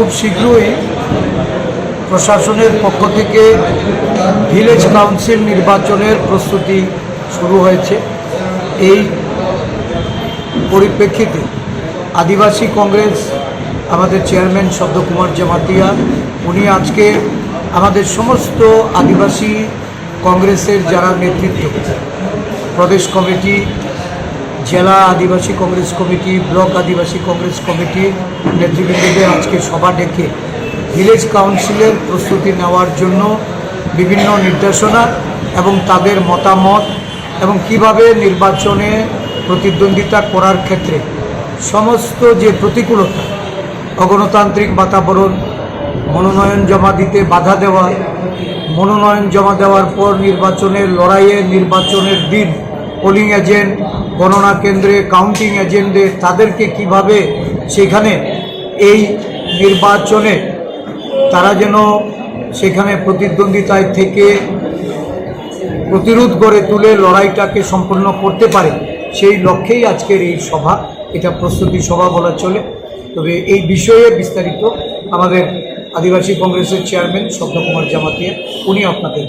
খুব শীঘ্রই প্রশাসনের পক্ষ থেকে ভিলেজ কাউন্সিল নির্বাচনের প্রস্তুতি শুরু হয়েছে। এই পরিপ্রেক্ষিতে আদিবাসী কংগ্রেস আমাদের চেয়ারম্যান শব্দকুমার জামাতিয়া, উনি আজকে আমাদের সমস্ত আদিবাসী কংগ্রেসের যারা নেতৃত্ব, প্রদেশ কমিটি জেলা আদিবাসী কংগ্রেস কমিটি, ব্লক আদিবাসী কংগ্রেস কমিটি নেতৃবৃন্দদের আজকে সভা ডেকে ভিলেজ কাউন্সিলের প্রস্তুতি নেওয়ার জন্য বিভিন্ন নির্দেশনা এবং তাদের মতামত এবং কীভাবে নির্বাচনে প্রতিদ্বন্দ্বিতা করার ক্ষেত্রে সমস্ত যে প্রতিকূলতা, অগণতান্ত্রিক বাতাবরণ, মনোনয়ন জমা দিতে বাধা দেওয়া, মনোনয়ন জমা দেওয়ার পর নির্বাচনের লড়াইয়ে নির্বাচনের দিন পোলিং এজেন্ট গণনা কেন্দ্রে কাউন্টিং এজেন্টদের তাদেরকে কীভাবে সেখানে এই নির্বাচনে তারা যেন সেখানে প্রতিদ্বন্দ্বিতায় থেকে প্রতিরোধ গড়ে তুলে লড়াইটাকে সম্পন্ন করতে পারে, সেই লক্ষ্যেই আজকের এই সভা এটা প্রস্তুতি সভা বলা চলে তবে এই বিষয়ে বিস্তারিত আমাদের আদিবাসী কংগ্রেসের চেয়ারম্যান শব্দকুমার জামাতিয়া, উনি আপনাদের।